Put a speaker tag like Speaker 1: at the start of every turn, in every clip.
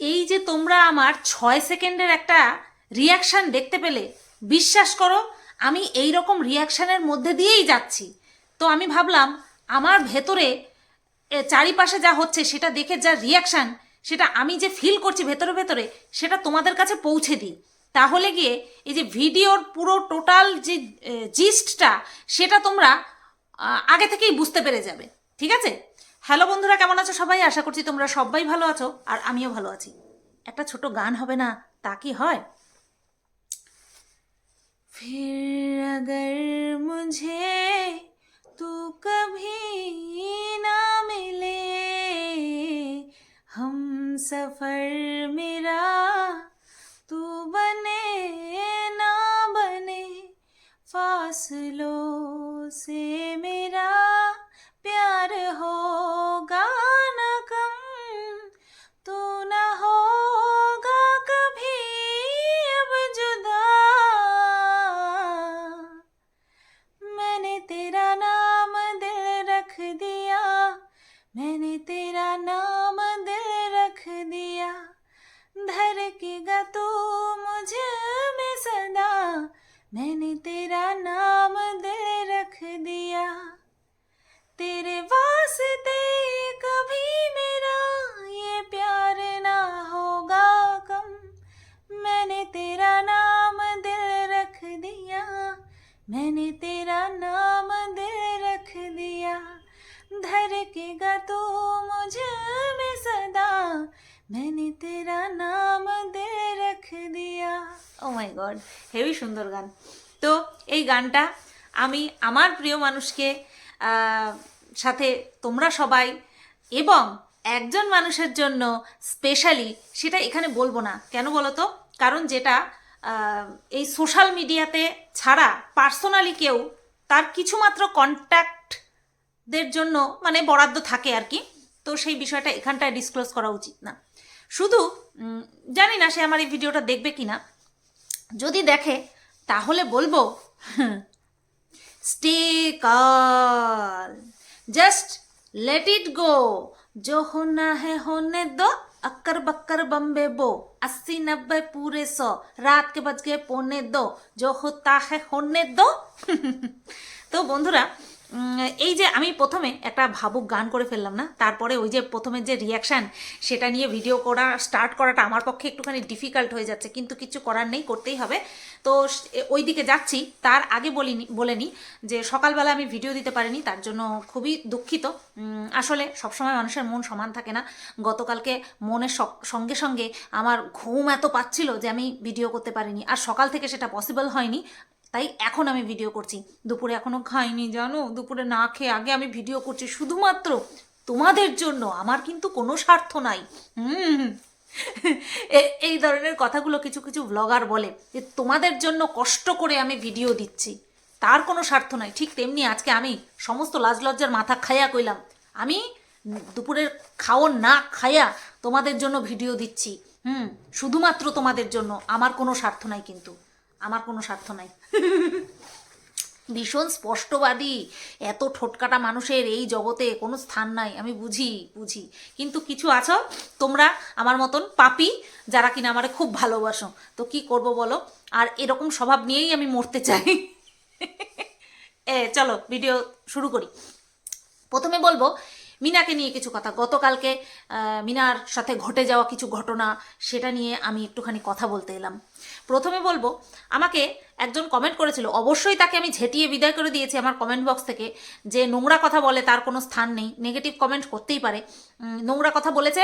Speaker 1: এই যে তোমরা আমার ছয় সেকেন্ডের একটা রিয়াকশান দেখতে পেলে, বিশ্বাস করো, আমি এই রকম রিয়াকশানের মধ্যে দিয়েই যাচ্ছি। তো আমি ভাবলাম, আমার ভেতরে চারিপাশে যা হচ্ছে, সেটা দেখে যা রিয়াকশান সেটা আমি যে ফিল করছি ভেতরে ভেতরে, সেটা তোমাদের কাছে পৌঁছে দিই। তাহলে গিয়ে এই যে ভিডিওর পুরো টোটাল যে জিস্টটা সেটা তোমরা আগে থেকেই বুঝতে পেরে যাবে। ঠিক আছে? হ্যালো বন্ধুরা, কেমন আছো সবাই? আশা করছি তোমরা সবাই ভালো আছো, আর আমিও ভালো আছি। একটা ছোট গান হবে না, তা কি হয়? ফির আগর মুঝে তু কভি না মিলে, হম সফর মেরা তু বনে না বনে, ফাসলো সে মেরা। प्यार होगा। ও মাই গড হেভি সুন্দর গান। তো এই গানটা আমি আমার প্রিয় মানুষকে সাথে তোমরা সবাই এবং একজন মানুষের জন্য স্পেশালি সেটা এখানে বলব না। কেন বলো তো কারণ যেটা এই সোশ্যাল মিডিয়াতে ছাড়া পার্সোনালি কেউ তার কিছুমাত্র কন্ট্যাক্টদের জন্য মানে বরাদ্দ থাকে আর কি। তো সেই বিষয়টা এখানটায় ডিসক্লোজ করা উচিত না। শুধু জানি না সে আমার এই ভিডিওটা দেখবে কি না যদি দেখে তাহলে বলবো স্টে কাল জাস্ট लेट इट गो जो होना है होने दो अक्कर बक्कर बम्बे बो अस्सी नब्बे पूरे सौ रात के बज गए पौने दो जो होता है होने दो তো বন্ধুরা উম, এই যে আমি প্রথমে একটা ভাবুক গান করে ফেললাম না? তারপরে ওই যে প্রথমে যে রিয়াকশান সেটা নিয়ে ভিডিও করা স্টার্ট করাটা আমার পক্ষে একটুখানি ডিফিকাল্ট হয়ে যাচ্ছে, কিন্তু কিছু করার নেই, করতেই হবে। তো ওই দিকে যাচ্ছি, তার আগে বলিনি বলেনি যে সকালবেলা আমি ভিডিও দিতে পারিনি, তার জন্য খুবই দুঃখিত। আসলে সবসময় মানুষের মন সমান থাকে না। গতকালকে মনের সঙ্গে সঙ্গে আমার ঘুম এত পাচ্ছিল যে আমি ভিডিও করতে পারিনি। আর সকাল থেকে সেটা পসিবল হয়নি। তাই এখন আমি ভিডিও করছি। দুপুরে এখনও খাইনি, জানো? দুপুরে না খেয়ে আগে আমি ভিডিও করছি শুধুমাত্র তোমাদের জন্য। আমার কিন্তু কোনো স্বার্থ নাই। হুম। এই ধরনের কথাগুলো কিছু কিছু ব্লগার বলে যে তোমাদের জন্য কষ্ট করে আমি ভিডিও দিচ্ছি। তার কোনো স্বার্থ নাই। ঠিক তেমনি আজকে আমি সমস্ত লাজ লজ্জার মাথা খাইয়া কইলাম। আমি দুপুরের খাওয়ার না খাইয়া তোমাদের জন্য ভিডিও দিচ্ছি। হুম, শুধুমাত্র তোমাদের জন্য। আমার কোনো স্বার্থ নাই কিন্তু। আমার কোনো স্বার্থ নাই। ভীষণ স্পষ্টবাদী, এত ঠোটকাটা মানুষের এই জগতে কোনো স্থান নাই, আমি বুঝি বুঝি। কিন্তু কিছু আছো? তোমরা আমার মতন পাপি, যারা কিনা আমারে খুব ভালোবাসো। তো কি করব বলো? আর এরকম স্বভাব নিয়েই আমি মরতে চাই। এ, চলো ভিডিও শুরু করি। প্রথমে বলব মিনাকে নিয়ে কিছু কথা। গতকালকে মিনার সাথে ঘটে যাওয়া কিছু ঘটনা, সেটা নিয়ে আমি একটুখানি কথা বলতে এলাম। প্রথমে বলব, আমাকে একজন কমেন্ট করেছিল, অবশ্যই তাকে আমি ঝেঁটিয়ে বিদায় করে দিয়েছি আমার কমেন্ট বক্স থেকে, যে নোংরা কথা বলে তার কোনো স্থান নেই। নেগেটিভ কমেন্ট করতেই পারে। নোংরা কথা বলেছে,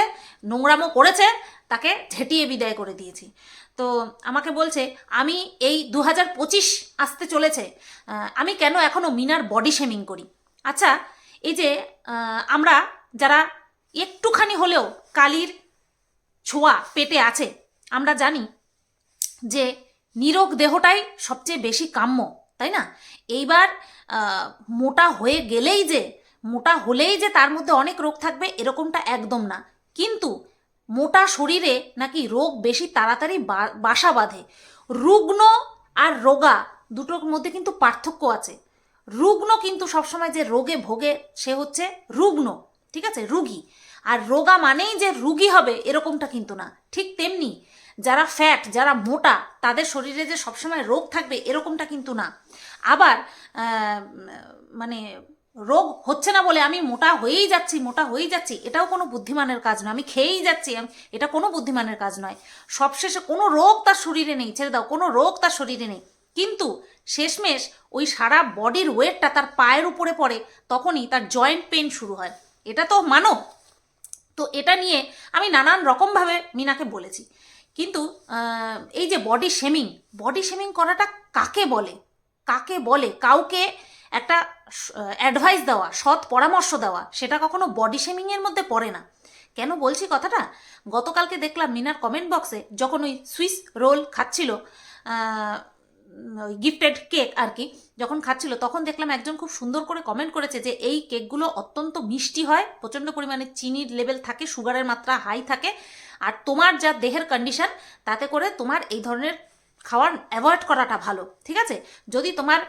Speaker 1: নোংরামো করেছে, তাকে ঝেঁটিয়ে বিদায় করে দিয়েছি। তো আমাকে বলছে, আমি এই দু হাজার পঁচিশ আসতে চলেছে আমি কেন এখনও মিনার বডি শেমিং করি? আচ্ছা এই যে আমরা যারা একটুখানি হলেও কালির ছোঁয়া পেটে আছে, আমরা জানি যে নিরোগ দেহটাই সবচেয়ে বেশি কাম্য, তাই না? এইবার মোটা হয়ে গেলেই যে, মোটা হলেই যে তার মধ্যে অনেক রোগ থাকবে এরকমটা একদম না। কিন্তু মোটা শরীরে নাকি রোগ বেশি তাড়াতাড়ি বাসা বাঁধে। রুগ্ন আর রোগা দুটোর মধ্যে কিন্তু পার্থক্য আছে। রুগ্ন কিন্তু সবসময় যে রোগে ভোগে, সে হচ্ছে রুগ্ন, ঠিক আছে? রুগী। আর রোগা মানেই যে রুগী হবে, এরকমটা কিন্তু না। ঠিক তেমনি যারা ফ্যাট যারা মোটা, তাদের শরীরে যে সবসময় রোগ থাকবে, এরকমটা কিন্তু না। আবার মানে রোগ হচ্ছে না বলে আমি মোটা হয়েই যাচ্ছি, মোটা হয়েই যাচ্ছি, এটাও কোনো বুদ্ধিমানের কাজ নয়। আমি খেয়েই যাচ্ছি এটা কোনো বুদ্ধিমানের কাজ নয়। সবশেষে কোনো রোগ তার শরীরে নেই, ছেড়ে দাও, কোনো রোগ তার শরীরে নেই। কিন্তু শেষমেশ ওই সারা বডির ওয়েটটা তার পায়ের উপরে পড়ে, তখনই তার জয়েন্ট পেন শুরু হয়। এটা তো মানো? তো এটা নিয়ে আমি নানান রকমভাবে মিনাকে বলেছি। কিন্তু এই যে বডি শেমিং বডি শেমিং করাটা কাকে বলে? কাকে বলে? কাউকে একটা অ্যাডভাইস দেওয়া, সৎ পরামর্শ দেওয়া, সেটা কখনো বডি শেমিংয়ের মধ্যে পড়ে না। কেন বলছি কথাটা? গতকালকে দেখলাম মিনার কমেন্ট বক্সে যখন ওই সুইস রোল খাচ্ছিল ওই গিফটেড কেক আর কি যখন খাচ্ছিল, তখন দেখলাম একজন খুব সুন্দর করে কমেন্ট করেছে যে, এই কেকগুলো অত্যন্ত মিষ্টি হয়, প্রচণ্ড পরিমাণে চিনির লেভেল থাকে সুগারের মাত্রা হাই থাকে, আর তোমার যা দেহের কন্ডিশন তাতে করে তোমার এই ধরনের খাওয়ার অ্যাভয়েড করাটা ভালো, ঠিক আছে? যদি তোমার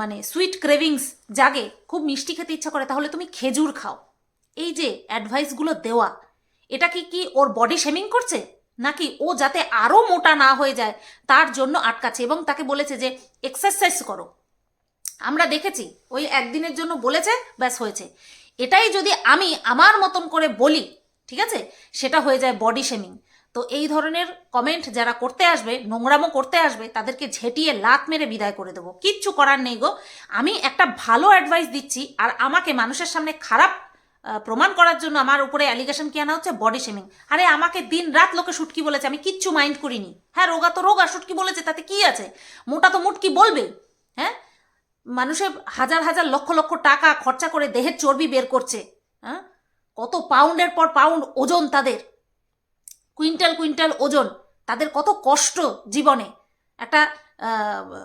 Speaker 1: মানে সুইট ক্রেভিংস জাগে, খুব মিষ্টি খেতে ইচ্ছা করে, তাহলে তুমি খেজুর খাও। এই যে অ্যাডভাইসগুলো দেওয়া, এটা কি কি ওর বডি শেমিং করছে? নাকি ও যাতে আরও মোটা না হয়ে যায়, তার জন্য আটকাচ্ছে এবং তাকে বলেছে যে এক্সারসাইজ করো। আমরা দেখেছি, ওই একদিনের জন্য বলেছে, ব্যাস হয়েছে। এটাই যদি আমি আমার মতন করে বলি, ঠিক আছে, সেটা হয়ে যায় বডি শেমিং তো এই ধরনের কমেন্ট যারা করতে আসবে, নোংরামো করতে আসবে, তাদেরকে ঝেঁটিয়ে লাত মেরে বিদায় করে দেবো। কিচ্ছু করার নেই গো। আমি একটা ভালো অ্যাডভাইস দিচ্ছি, আর আমাকে মানুষের সামনে খারাপ প্রমাণ করার জন্য আমার উপরে অ্যালিগেশন কি আনা হচ্ছে? বডি শেমিং আরে আমাকে দিন রাত লোকে শুটকি বলেছে, আমি কিচ্ছু মাইন্ড করিনি। হ্যাঁ রোগা তো রোগা, শুটকি বলেছে, তাতে কি আছে? মোটা তো মুটকি বলবে হ্যাঁ? মানুষের হাজার হাজার লক্ষ লক্ষ টাকা খরচা করে দেহের চর্বি বের করছে। হ্যাঁ? কত পাউন্ডের পর পাউন্ড ওজন তাদের। কুইন্টাল কুইন্টাল ওজন। তাদের কত কষ্ট জীবনে। একটা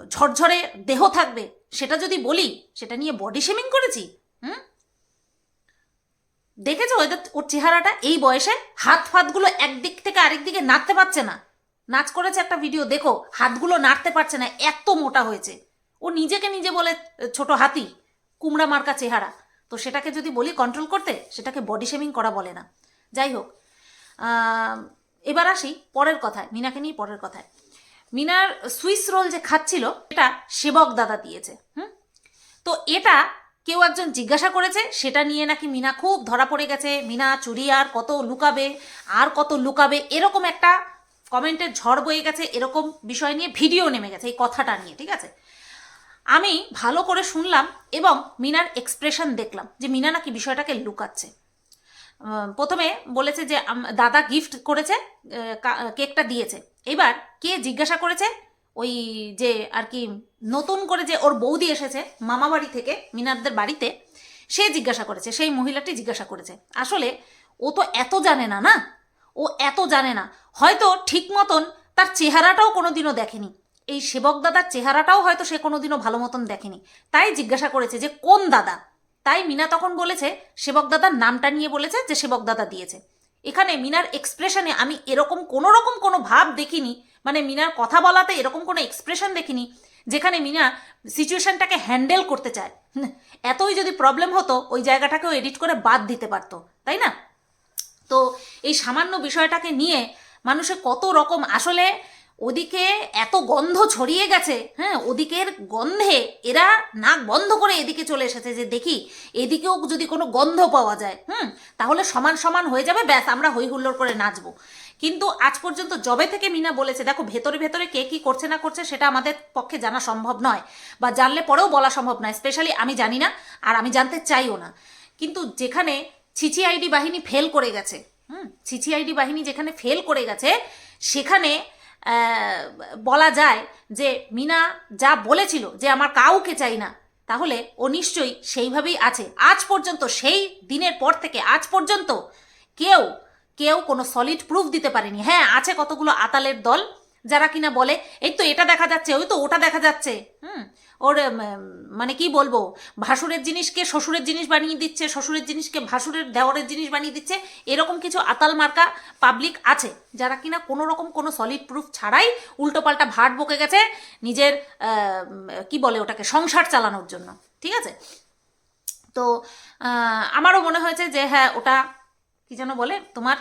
Speaker 1: ঝরঝরে দেহ থাকবে। সেটা যদি বলি, সেটা নিয়ে বডি শেমিং করেছি? হুম? দেখেছ? ওদের ওর চেহারাটা এই বয়সে হাত ফাতগুলো একদিক থেকে আরেক দিকে নাড়তে পারছে না। নাচ করেছে একটা ভিডিও দেখো, হাতগুলো নাড়তে পারছে না, এত মোটা হয়েছে। ও নিজেকে নিজে বলে, ছোট হাতি, কুমড়া মার্কা চেহারা। তো সেটাকে যদি বলি কন্ট্রোল করতে, সেটাকে বডি শেমিং করা বলে না। যাই হোক এবার আসি পরের কথায়, মিনাকে নিয়ে পরের কথায়। মিনার সুইস রোল যে খাচ্ছিল, এটা সেবক দাদা দিয়েছে, হুম? তো এটা কেউ একজন জিজ্ঞাসা করেছে, সেটা নিয়ে নাকি মিনা খুব ধরা পড়ে গেছে। মিনা, চুরি আর কত লুকাবে, আর কত লুকাবে, এরকম একটা কমেন্টের ঝড় বয়ে গেছে, এরকম বিষয় নিয়ে ভিডিও নেমে গেছে এই কথাটা নিয়ে, ঠিক আছে? আমি ভালো করে শুনলাম এবং মিনার এক্সপ্রেশন দেখলাম যে মিনা নাকি বিষয়টাকে লুকাচ্ছে। প্রথমে বলেছে যে দাদা গিফট করেছে কেকটা দিয়েছে। এবার কে জিজ্ঞাসা করেছে ওই যে আর কি নতুন করে যে ওর বৌদি এসেছে মামা বাড়ি থেকে মিনারদের বাড়িতে, সে জিজ্ঞাসা করেছে, সেই মহিলাটি জিজ্ঞাসা করেছে। আসলে ও তো এত জানে না না? ও এত জানে না। হয়তো ঠিক মতন তার চেহারাটাও কোনোদিনও দেখেনি। এই সেবক দাদার চেহারাটাও হয়তো সে কোনোদিনও ভালো মতন দেখেনি। তাই জিজ্ঞাসা করেছে যে, কোন দাদা? তাই মিনা তখন বলেছে, সেবক দাদার নামটা নিয়ে বলেছে যে সেবক দাদা দিয়েছে। এখানে মিনার এক্সপ্রেশনে আমি এরকম কোনো রকম কোনো ভাব দেখিনি মানে মিনার কথা বলাতে এরকম কোনো এক্সপ্রেশন দেখিনি, যেখানে মিনা সিচুয়েশনটাকে হ্যান্ডেল করতে চায়। এতই যদি প্রবলেম হতো, ওই জায়গাটাকেও এডিট করে বাদ দিতে পারতো, তাই না? তো এই সামান্য বিষয়টাকে নিয়ে মানুষে কত রকম, আসলে ওদিকে এত গন্ধ ছড়িয়ে গেছে হ্যাঁ ওদিকের গন্ধে এরা নাক বন্ধ করে এদিকে চলে এসেছে যে দেখি, এদিকেও যদি কোনো গন্ধ পাওয়া যায়, হুম, তাহলে সমান সমান হয়ে যাবে, ব্যাস আমরা হই হুল্লোড় করে নাচবো। কিন্তু আজ পর্যন্ত জবে থেকে মিনা বলেছে, দেখো ভেতরে ভেতরে কে কি করছে না করছে সেটা আমাদের পক্ষে জানা সম্ভব নয় বা জানলে পরেও বলা সম্ভব নয়, স্পেশালি আমি জানি না আর আমি জানতে চাইও না। কিন্তু যেখানে ছিচি আইডি বাহিনী ফেল করে গেছে, হুম ছিচি আইডি বাহিনী যেখানে ফেল করে গেছে, সেখানে বলা যায় যে মিনা যা বলেছিল যে আমার কাউকে চাই না, তাহলে ও নিশ্চয়ই সেইভাবেই আছে। আজ পর্যন্ত সেই দিনের পর থেকে, আজ পর্যন্ত কেউ কেউ কোনো সলিড প্রুফ দিতে পারেনি। হ্যাঁ আছে কতগুলো আতালের দল যারা কিনা বলে, এই তো এটা দেখা যাচ্ছে, ওই তো ওটা দেখা যাচ্ছে। হুম, ওর মানে কি বলব, ভাসুরের জিনিসকে শ্বশুরের জিনিস বানিয়ে দিচ্ছে, শ্বশুরের জিনিসকে ভাসুরের দেওয়ারের জিনিস বানিয়ে দিচ্ছে, এরকম কিছু আতাল মার্কা পাবলিক আছে, যারা কিনা কোনো রকম কোনো সলিড প্রুফ ছাড়াই উল্টোপাল্টা ভাট বকে গেছে নিজের কি বলে ওটাকে, সংসার চালানোর জন্য, ঠিক আছে? তো আমারও মনে হয়েছে যে হ্যাঁ ওটা কি যেন বলে, তোমার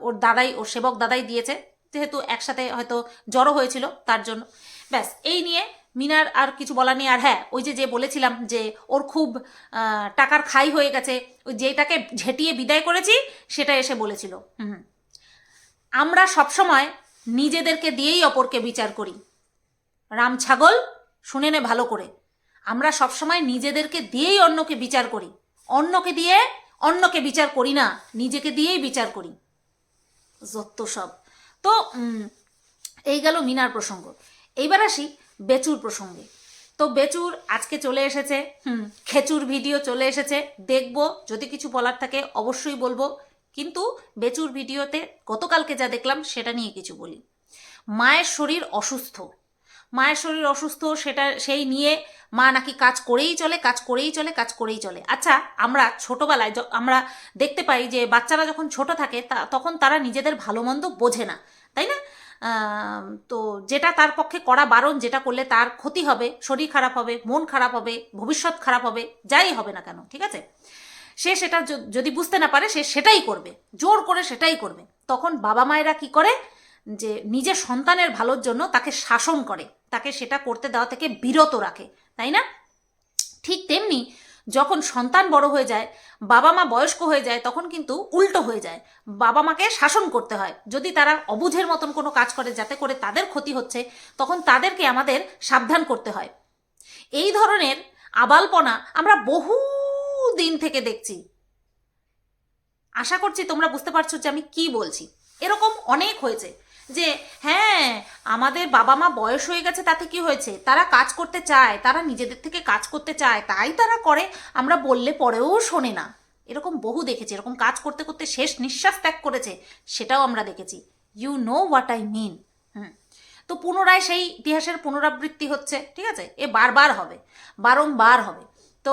Speaker 1: ওর দাদাই, ওর সেবক দাদাই দিয়েছে, যেহেতু একসাথে হয়তো জড়ো হয়েছিল তার জন্য। ব্যাস, এই নিয়ে মিনার আর কিছু বলা নেই। আর হ্যাঁ ওই যে যে বলেছিলাম যে ওর খুব টাকার খাই হয়ে গেছে, ওই যেটাকে ঝেঁটিয়ে বিদায় করেছি, সেটা এসে বলেছিল। হুম। আমরা সবসময় নিজেদেরকে দিয়েই অপরকে বিচার করি। রাম ছাগল, শুনে নে ভালো করে। আমরা সবসময় নিজেদেরকে দিয়েই অন্যকে বিচার করি। অন্যকে দিয়ে অন্যকে বিচার করি না, নিজেকে দিয়েই বিচার করি। যত সব। তো এই গেল মিনার প্রসঙ্গ। এইবার আসি বেচুর প্রসঙ্গে। তো বেচুর আজকে চলে এসেছে, হুম, খেচুর ভিডিও চলে এসেছে। দেখব, যদি কিছু বলার থাকে অবশ্যই বলব। কিন্তু বেচুর ভিডিওতে গতকালকে যা দেখলাম সেটা নিয়ে কিছু বলি। মায়ের শরীর অসুস্থ। মায়ের শরীর অসুস্থ, সেটা, সেই নিয়ে মা নাকি কাজ করেই চলে, কাজ করেই চলে, কাজ করেই চলে। আচ্ছা আমরা ছোটবেলায় আমরা দেখতে পাই যে বাচ্চারা যখন ছোট থাকে তখন তারা নিজেদের ভালো মন্দ বোঝে না, তাই না? তো যেটা তার পক্ষে করা বারণ, যেটা করলে তার ক্ষতি হবে, শরীর খারাপ হবে, মন খারাপ হবে, ভবিষ্যৎ খারাপ হবে, যাই হবে না কেন, ঠিক আছে? সে সেটা যদি বুঝতে না পারে, সে সেটাই করবে, জোর করে সেটাই করবে। তখন বাবা মায়েরা কি করে? যে নিজের সন্তানের ভালোর জন্য তাকে শাসন করে। তাকে সেটা করতে দেওয়া থেকে বিরত রাখে, তাই না? ঠিক তেমনি যখন সন্তান বড় হয়ে যায়, বাবা মা বয়স্ক হয়ে যায়, তখন কিন্তু উল্টো হয়ে যায়। বাবা মাকে শাসন করতে হয়। যদি তারা অবুঝের মতন কোনো কাজ করে যাতে করে তাদের ক্ষতি হচ্ছে, তখন তাদেরকে আমাদের সাবধান করতে হয়। এই ধরনের আবালপনা আমরা বহু দিন থেকে দেখছি। আশা করছি তোমরা বুঝতে পারছ যে আমি কি বলছি। এরকম অনেক হয়েছে। যে হ্যাঁ আমাদের বাবা মা বয়স হয়ে গেছে, তাতে কি হয়েছে? তারা কাজ করতে চায়, তারা নিজেদের থেকে কাজ করতে চায়, তাই তারা করে, আমরা বললে পরেও শোনে না। এরকম বহু দেখেছি, এরকম কাজ করতে করতে শেষ নিঃশ্বাস ত্যাগ করেছে, সেটাও আমরা দেখেছি। You know what I mean hmm. তো পুনরায় সেই ইতিহাসের পুনরাবৃত্তি হচ্ছে, ঠিক আছে? এ বারবার হবে, বারংবার হবে। তো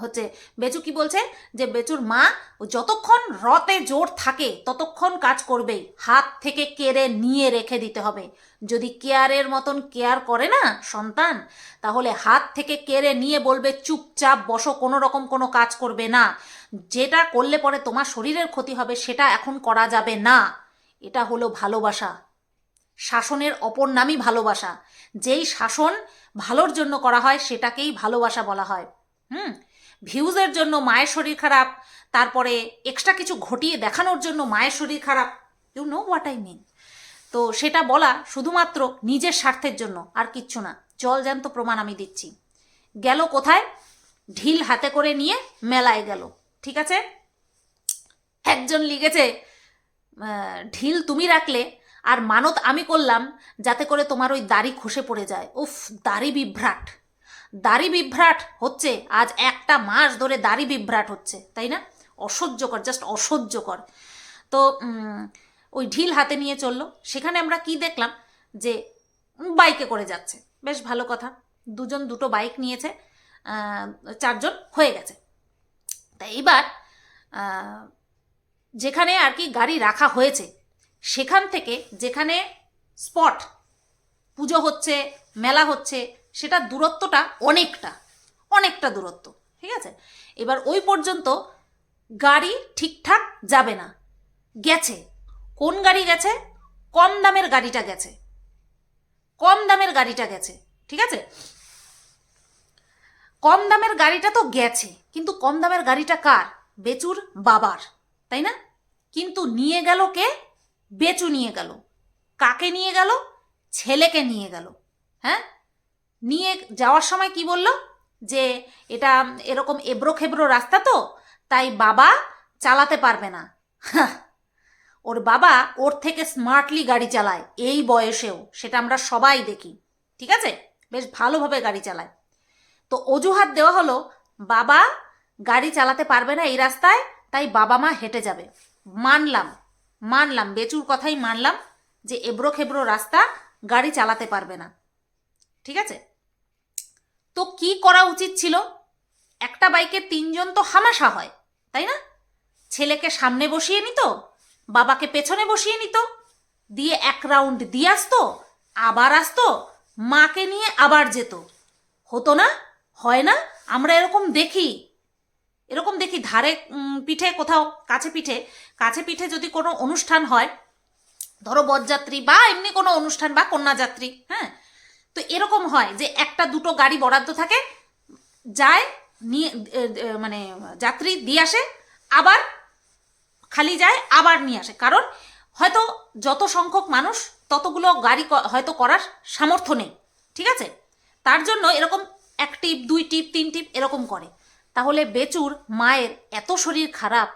Speaker 1: হচ্ছে বেচু কি বলছে? যে বেচুর মা যতক্ষণ রতে জোর থাকে, ততক্ষণ কাজ করবেই। হাত থেকে কেড়ে নিয়ে রেখে দিতে হবে। যদি কেয়ারের মতন কেয়ার করে না সন্তান, তাহলে হাত থেকে কেড়ে নিয়ে বলবে, চুপচাপ বসো, কোনো রকম কোনো কাজ করবে না। যেটা করলে পরে তোমার শরীরের ক্ষতি হবে, সেটা এখন করা যাবে না। এটা হলো ভালোবাসা। শাসনের অপর নামই ভালোবাসা। যেই শাসন ভালোর জন্য করা হয়, সেটাকেই ভালোবাসা বলা হয়। হুম ভিউজের জন্য মায়ের শরীর খারাপ, তারপরে এক্সট্রা কিছু ঘটিয়ে দেখানোর জন্য মায়ের শরীর খারাপ you know what I mean তো সেটা বলা শুধুমাত্র নিজের স্বার্থের জন্য, আর কিচ্ছু না। জলজান্ত প্রমাণ আমি দিচ্ছি। গেল কোথায়? ঢিল হাতে করে নিয়ে মেলায় গেল, ঠিক আছে? একজন লিখেছে ঢিল তুমি রাখলে আর মানত আমি করলাম যাতে করে তোমার ওই দাড়ি খসে পড়ে যায়। উফ, দাড়ি বিভ্রাট। দাড়ি বিভ্রাট হচ্ছে, আজ একটা মাস ধরে দাড়ি বিভ্রাট হচ্ছে, তাই না? অসহ্যকর জাস্ট অসহ্যকর। তো ওই ঢিল হাতে নিয়ে চলল। সেখানে আমরা কি দেখলাম? যে, বাইকে করে যাচ্ছে। বেশ ভালো কথা। দুজন, দুটো বাইক নিয়েছে চারজন হয়ে গেছে। তা এইবার যেখানে আর কি গাড়ি রাখা হয়েছে, সেখান থেকে যেখানে স্পট, পুজো হচ্ছে, মেলা হচ্ছে সেটা দূরত্বটা অনেকটা অনেকটা দূরত্ব, ঠিক আছে? এবার ওই পর্যন্ত গাড়ি ঠিকঠাক যাবে না, গেছে। কোন গাড়ি গেছে? কম দামের গাড়িটা গেছে। কম দামের গাড়িটা গেছে, ঠিক আছে? কম দামের গাড়িটা তো গেছে, কিন্তু কম দামের গাড়িটা কার? বেচুর বাবার, তাই না? কিন্তু নিয়ে গেল কে? বেচু নিয়ে গেল। কাকে নিয়ে গেল? ছেলেকে নিয়ে গেল হ্যাঁ? নিয়ে যাওয়ার সময় কি বলল? যে এটা এরকম এবড়ো খেবড়ো রাস্তা তো, তাই বাবা চালাতে পারবে না। ওর বাবা ওর থেকে স্মার্টলি গাড়ি চালায়, এই বয়সেও, সেটা আমরা সবাই দেখি, ঠিক আছে? বেশ ভালোভাবে গাড়ি চালায়। তো অজুহাত দেওয়া হলো, বাবা গাড়ি চালাতে পারবে না এই রাস্তায়, তাই বাবা মা হেঁটে যাবে। মানলাম মানলাম, বেচুর কথাই মানলাম যে এবড়ো খেবড়ো রাস্তা গাড়ি চালাতে পারবে না, ঠিক আছে? তো কি করা উচিত ছিল? একটা বাইকে তিনজন তো হামাশা হয়, তাই না? ছেলেকে সামনে বসিয়ে নিত, বাবাকে পেছনে বসিয়ে নিত, দিয়ে এক রাউন্ড দিয়ে আসতো, আবার আসতো, মাকে নিয়ে আবার যেত। হতো না? হয় না? আমরা এরকম দেখি। এরকম দেখি ধারে পিঠে কোথাও, কাছে পিঠে কাছে পিঠে যদি কোনো অনুষ্ঠান হয়, ধরো বরযাত্রী বা এমনি কোনো অনুষ্ঠান বা কন্যাযাত্রী হ্যাঁ? তো এরকম হয় যে একটা দুটো গাড়ি বরাদ্দ থাকে, যায়, নিয়ে মানে যাত্রী দিয়ে আসে, আবার খালি যায়, আবার নিয়ে আসে। কারণ হয়তো যত সংখ্যক মানুষ ততগুলো গাড়ি হয়তো করার সামর্থ্য নেই, ঠিক আছে? তার জন্য এরকম এক টিপ, দুই টিপ, তিন টিপ এরকম করে। তাহলে বেচুর মায়ের এত শরীর খারাপ,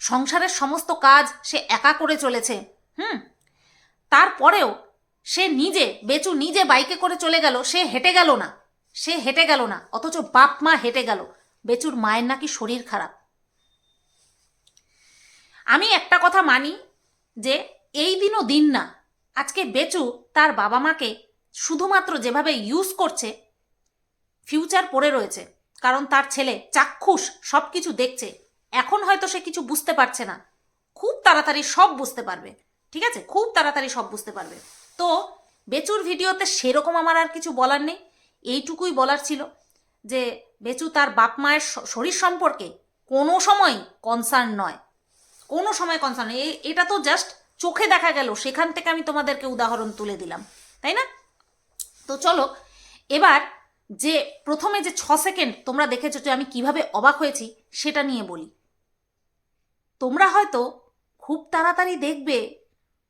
Speaker 1: সংসারের সমস্ত কাজ সে একা করে চলেছে, হুম? তারপরেও সে নিজে, বেচু নিজে বাইকে করে চলে গেল, সে হেঁটে গেল না। সে হেঁটে গেল না, অথচ বাপ মা হেঁটে গেল। বেচুর মায়ের নাকি শরীর খারাপ। আমি একটা কথা মানি যে, এই দিনও দিন না। আজকে বেচু তার বাবা মাকে শুধুমাত্র যেভাবে ইউজ করছে ফিউচার পড়ে রয়েছে। কারণ তার ছেলে চাক্ষুষ সব কিছু দেখছে। এখন হয়তো সে কিছু বুঝতে পারছে না। খুব তাড়াতাড়ি সব বুঝতে পারবে। ঠিক আছে? খুব তাড়াতাড়ি সব বুঝতে পারবে। তো বেচুর ভিডিওতে সেরকম আমার আর কিছু বলার নেই। এইটুকুই বলার ছিল যে বেচু তার বাপ মায়ের শরীর সম্পর্কে কোনো সময় কনসার্ন নয়। কোনো সময় কনসার্ন নয়। এটা তো জাস্ট চোখে দেখা গেল। সেখান থেকে আমি তোমাদেরকে উদাহরণ তুলে দিলাম। তাই না? তো চলো, এবার যে প্রথমে যে ছ সেকেন্ড তোমরা দেখেছ যে আমি কীভাবে অবাক হয়েছি, সেটা নিয়ে বলি। তোমরা হয়তো খুব তাড়াতাড়ি দেখবে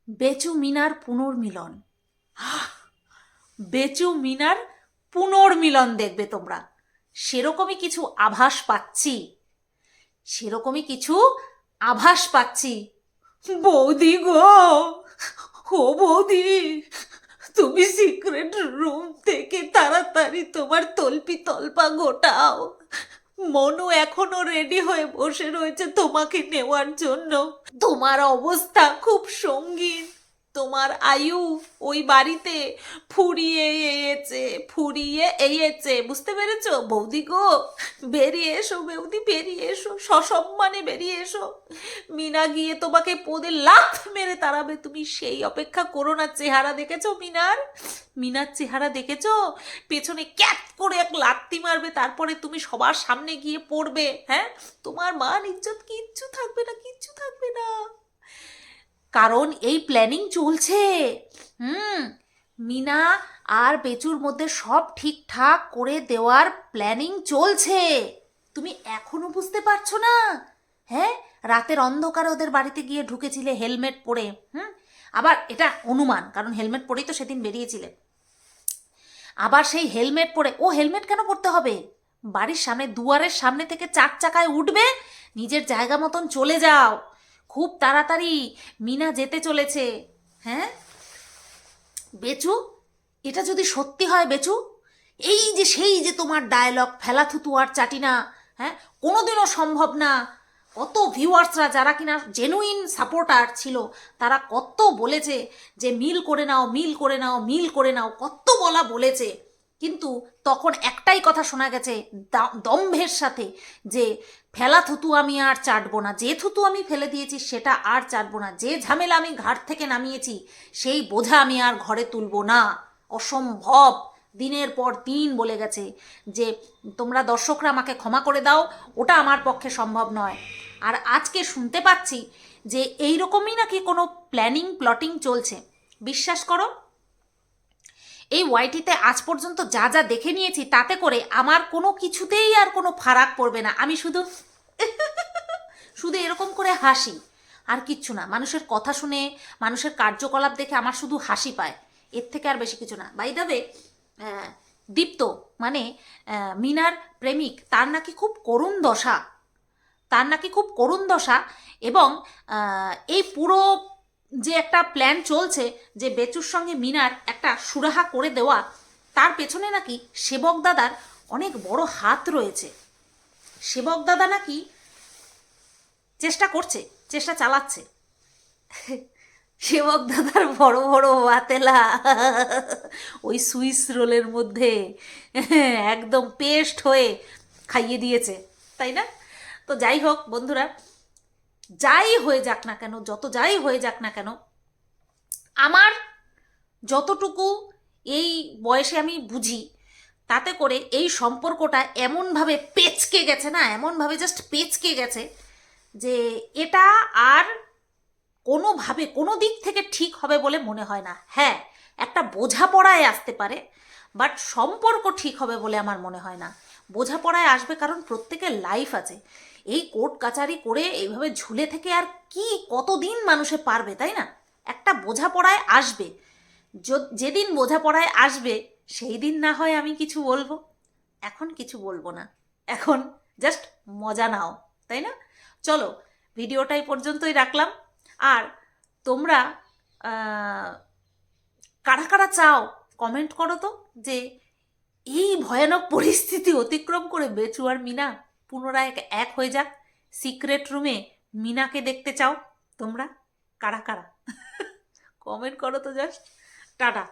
Speaker 1: বেচু মিনার পুনর্মিলন! বেচু মিনার পুনর্মিলন দেখবে তোমরা। সেরকমই কিছু আভাস পাচ্ছি। সেরকমই কিছু আভাস পাচ্ছি। বৌদি গো! ও বৌদি! তুমি সিক্রেট রুম থেকে তাড়াতাড়ি তোমার তলপি তলপা গোটাও। মনু এখনও রেডি হয়ে বসে রয়েছে তোমাকে নেওয়ার জন্য। তোমার অবস্থা খুব সঙ্গীন। তোমার আয়ু ওই বাড়িতে ফুরিয়ে এসেছে, ফুরিয়ে এয়েছে বুঝতে পেরেছ? বৌদি গো, বেরিয়ে এসো, বৌদি, বেরিয়ে এসো, সসম্মানে বেরিয়ে এসো। মিনা গিয়ে তোমাকে পদে লাথ মেরে তাড়াবে, তুমি সেই অপেক্ষা করো না। চেহারা দেখেছ মিনার? মিনার চেহারা দেখেছ? পেছনে ক্যাপ করে এক লাত্তি মারবে, তারপরে তুমি সবার সামনে গিয়ে পড়বে হ্যাঁ? তোমার মান, ইজ্জত কিচ্ছু থাকবে না, কিচ্ছু থাকবে না। কারণ এই প্ল্যানিং চলছে। হুম, মিনা আর বেচুর মধ্যে সব ঠিকঠাক করে দেওয়ার প্ল্যানিং চলছে। তুমি এখনও বুঝতে পারছ না? হ্যাঁ রাতের অন্ধকারে ওদের বাড়িতে গিয়ে ঢুকেছিলে হেলমেট পরে। হুম, আবার এটা অনুমান, কারণ হেলমেট পরেই তো সেদিন বেরিয়েছিলে। আবার সেই হেলমেট পরে, ও হেলমেট কেন পরতে হবে? বাড়ির সামনে, দুয়ারের সামনে থেকে চার চাকায় উঠবে, নিজের জায়গা মতন চলে যাও। খুব তাড়াতাড়ি মিনা যেতে চলেছে। হ্যাঁ? বেচু, এটা যদি সত্যি হয় বেচু, এই যে সেই যে তোমার ডায়লগ ফেলা থুতু আর চাটিনা হ্যাঁ? কোনোদিনও সম্ভব না। কত ভিউয়ার্সরা যারা কিনা জেনুইন সাপোর্টার ছিল, তারা কত বলেছে যে মিল করে নাও, মিল করে নাও, মিল করে নাও, কত বলা বলেছে। কিন্তু তখন একটাই কথা শোনা গেছে দম্ভের সাথে যে, ফেলা থুতু আমি আর চাটবো না। যে থুতু আমি ফেলে দিয়েছি, সেটা আর চাটবো না। যে ঝামেলা আমি ঘাট থেকে নামিয়েছি, সেই বোঝা আমি আর ঘরে তুলবো না। অসম্ভব। দিনের পর দিন বলে গেছে যে, তোমরা দর্শকরা আমাকে ক্ষমা করে দাও, ওটা আমার পক্ষে সম্ভব নয়। আর আজকে শুনতে পাচ্ছি যে এই রকমই নাকি কোনো প্ল্যানিং, প্লটিং চলছে? বিশ্বাস করো এই ওয়াইটিতে আজ পর্যন্ত যা যা দেখে নিয়েছি, তাতে করে আমার কোনো কিছুতেই আর কোনো ফারাক পড়বে না। আমি শুধু শুধু এরকম করে হাসি। আর কিচ্ছু না, মানুষের কথা শুনে, মানুষের কার্যকলাপ দেখে আমার শুধু হাসি পায়। এর থেকে আর বেশি কিছু না। বাই দাবে দীপ্ত মানে মিনার প্রেমিক, তার নাকি খুব করুণ দশা। তার নাকি খুব করুণ দশা এবং এই পুরো যে একটা প্ল্যান চলছে যে বেচুর সঙ্গে মিনার একটা সুরাহা করে দেওয়া, তার পেছনে নাকি সেবক দাদার অনেক বড় হাত রয়েছে। সেবক দাদা নাকি চেষ্টা করছে, চেষ্টা চালাচ্ছে। সেবক দাদার বড় বড় বাতেলা ওই সুইস রোলের মধ্যে একদম পেস্ট হয়ে খাইয়ে দিয়েছে, তাই না? তো যাই হোক বন্ধুরা যাই হয়ে যাক না কেন, যত যাই হয়ে যাক না কেন, আমার যতটুকু এই বয়সে আমি বুঝি, তাতে করে এই সম্পর্কটা এমনভাবে পেচকে গেছে না, এমনভাবে জাস্ট পেচকে গেছে যে এটা আর কোনোভাবে, কোনো দিক থেকে ঠিক হবে বলে মনে হয় না। হ্যাঁ একটা বোঝাপড়ায় আসতে পারে বাট সম্পর্ক ঠিক হবে বলে আমার মনে হয় না। বোঝাপড়ায় আসবে কারণ প্রত্যেকের লাইফ আছে। এই কোর্ট কাচারি করে এইভাবে ঝুলে থেকে আর কি কতদিন মানুষে পারবে, তাই না? একটা বোঝাপড়ায় আসবে। যেদিন বোঝাপড়ায় আসবে, সেই দিন না হয় আমি কিছু বলব। এখন কিছু বলব না। এখন জাস্ট মজা নাও, তাই না? চলো ভিডিওটাই পর্যন্তই রাখলাম। আর তোমরা কারা কারা চাও কমেন্ট করো তো, যে এই ভয়ানক পরিস্থিতি অতিক্রম করে বেচু আর মিনা পুনরায় এক- হয়ে যাক। সিক্রেট রুমে মিনাকে দেখতে চাও তোমরা? কারা কারা? কমেন্ট করো তো জাস্ট টাটা।